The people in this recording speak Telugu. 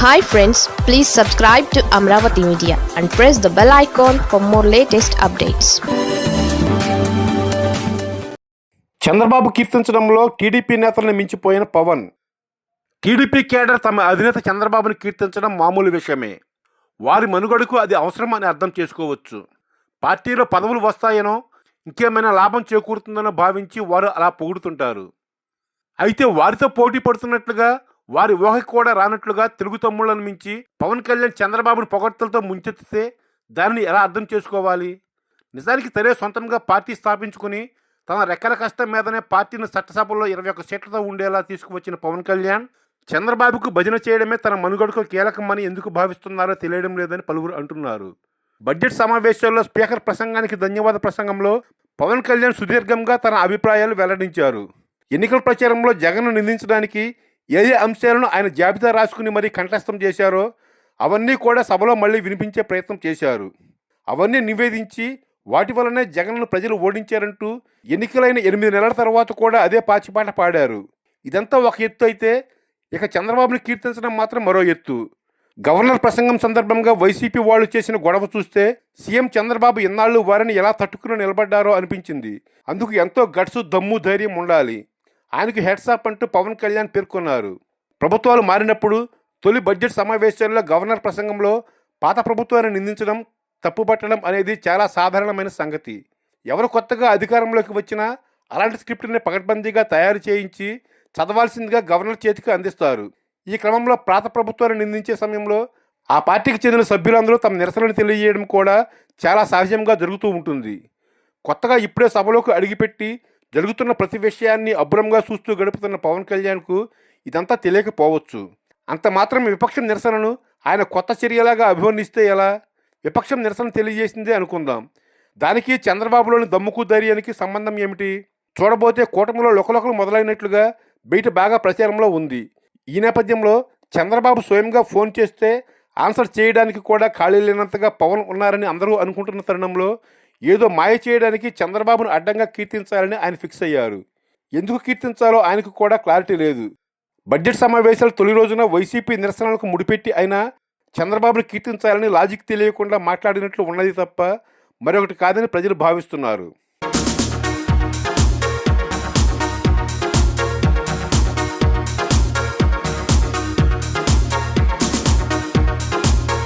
Hi friends please subscribe to Amaravati media and press the bell icon for more latest updates Chandrababu కీర్తించడంలో TDP నేతలను మించిపోయిన పవన్. టీడీపీ కేడర్ తమ అధినేత చంద్రబాబును కీర్తించడం మామూలు విషయమే. వారి మనుగడకు అది అవసరం అని అర్థం చేసుకోవచ్చు. పార్టీలో పదవులు వస్తాయనో ఇంకేమైనా లాభం చేకూరుతుందనో భావించి వారు అలా పొగుడుతుంటారు. అయితే వారితో పోటీ పడుతున్నట్లుగా వారి ఊహకి కూడా రానట్లుగా తెలుగు తమ్ముళ్ళను మించి పవన్ కళ్యాణ్ చంద్రబాబును పొగడ్తలతో ముంచెత్తితే దానిని ఎలా అర్థం చేసుకోవాలి? నిజానికి తనే సొంతంగా పార్టీ స్థాపించుకుని తన రెక్కల కష్టం మీదనే పార్టీని చట్టసభలో ఇరవై ఒక్క సీట్లతో ఉండేలా తీసుకువచ్చిన పవన్ కళ్యాణ్ చంద్రబాబుకు భజన చేయడమే తన మనుగడకు కీలకమని ఎందుకు భావిస్తున్నారో తెలియడం లేదని పలువురు అంటున్నారు. బడ్జెట్ సమావేశాల్లో స్పీకర్ ప్రసంగానికి ధన్యవాద ప్రసంగంలో పవన్ కళ్యాణ్ సుదీర్ఘంగా తన అభిప్రాయాలు వెల్లడించారు. ఎన్నికల ప్రచారంలో జగన్ను నిందించడానికి ఏ ఏ అంశాలను ఆయన జాబితా రాసుకుని మరీ కంఠస్థం చేశారో అవన్నీ కూడా సభలో మళ్ళీ వినిపించే ప్రయత్నం చేశారు. అవన్నీ నివేదించి వాటి వల్లనే జగన్ను ప్రజలు ఓడించారంటూ ఎన్నికలైన ఎనిమిది నెలల తర్వాత కూడా అదే పాచిపాట పాడారు. ఇదంతా ఒక ఎత్తు అయితే ఇక చంద్రబాబుని కీర్తించడం మాత్రం మరో ఎత్తు. గవర్నర్ ప్రసంగం సందర్భంగా వైసీపీ వాళ్ళు చేసిన గొడవ చూస్తే సీఎం చంద్రబాబు ఎన్నాళ్ళు వారిని ఎలా తట్టుకుని నిలబడ్డారో అనిపించింది. అందుకు ఎంతో గట్సు దమ్ము ధైర్యం ఉండాలి. ఆయనకు హెడ్సాప్ అంటూ పవన్ కళ్యాణ్ పేర్కొన్నారు. ప్రభుత్వాలు మారినప్పుడు తొలి బడ్జెట్ సమావేశాల్లో గవర్నర్ ప్రసంగంలో పాత ప్రభుత్వాన్ని నిందించడం తప్పుపట్టడం అనేది చాలా సాధారణమైన సంగతి. ఎవరు కొత్తగా అధికారంలోకి వచ్చినా అలాంటి స్క్రిప్ట్ని పకడ్బందీగా తయారు చేయించి చదవాల్సిందిగా గవర్నర్ చేతికి అందిస్తారు. ఈ క్రమంలో పాత ప్రభుత్వాన్ని నిందించే సమయంలో ఆ పార్టీకి చెందిన సభ్యులందరూ తమ నిరసనను తెలియజేయడం కూడా చాలా సహజంగా జరుగుతూ ఉంటుంది. కొత్తగా ఇప్పుడే సభలోకి అడిగిపెట్టి జరుగుతున్న ప్రతి విషయాన్ని అబ్బురంగా చూస్తూ గడుపుతున్న పవన్ కళ్యాణ్కు ఇదంతా తెలియకపోవచ్చు. అంత మాత్రం విపక్షం నిరసనను ఆయన కొత్త చర్యలాగా అభివర్ణిస్తే ఎలా? విపక్షం నిరసన తెలియజేసిందే అనుకుందాం. దానికి చంద్రబాబులోని దమ్ముకు ధైర్యానికి సంబంధం ఏమిటి? చూడబోతే కూటమిలో లొకలొకలు మొదలైనట్లుగా బయట బాగా ప్రచారంలో ఉంది. ఈ నేపథ్యంలో చంద్రబాబు స్వయంగా ఫోన్ చేస్తే ఆన్సర్ చేయడానికి కూడా ఖాళీ లేనంతగా పవన్ ఉన్నారని అందరూ అనుకుంటున్న తరుణంలో ఏదో మాయ చేయడానికి చంద్రబాబును అడ్డంగా కీర్తించాలని ఆయన ఫిక్స్ అయ్యారు. ఎందుకు కీర్తించాలో ఆయనకు కూడా క్లారిటీ లేదు. బడ్జెట్ సమావేశాల తొలి రోజున వైసీపీ నిరసనలకు ముడిపెట్టి అయినా చంద్రబాబును కీర్తించాలని లాజిక్ తెలియకుండా మాట్లాడినట్లు ఉన్నది తప్ప మరొకటి కాదని ప్రజలు భావిస్తున్నారు.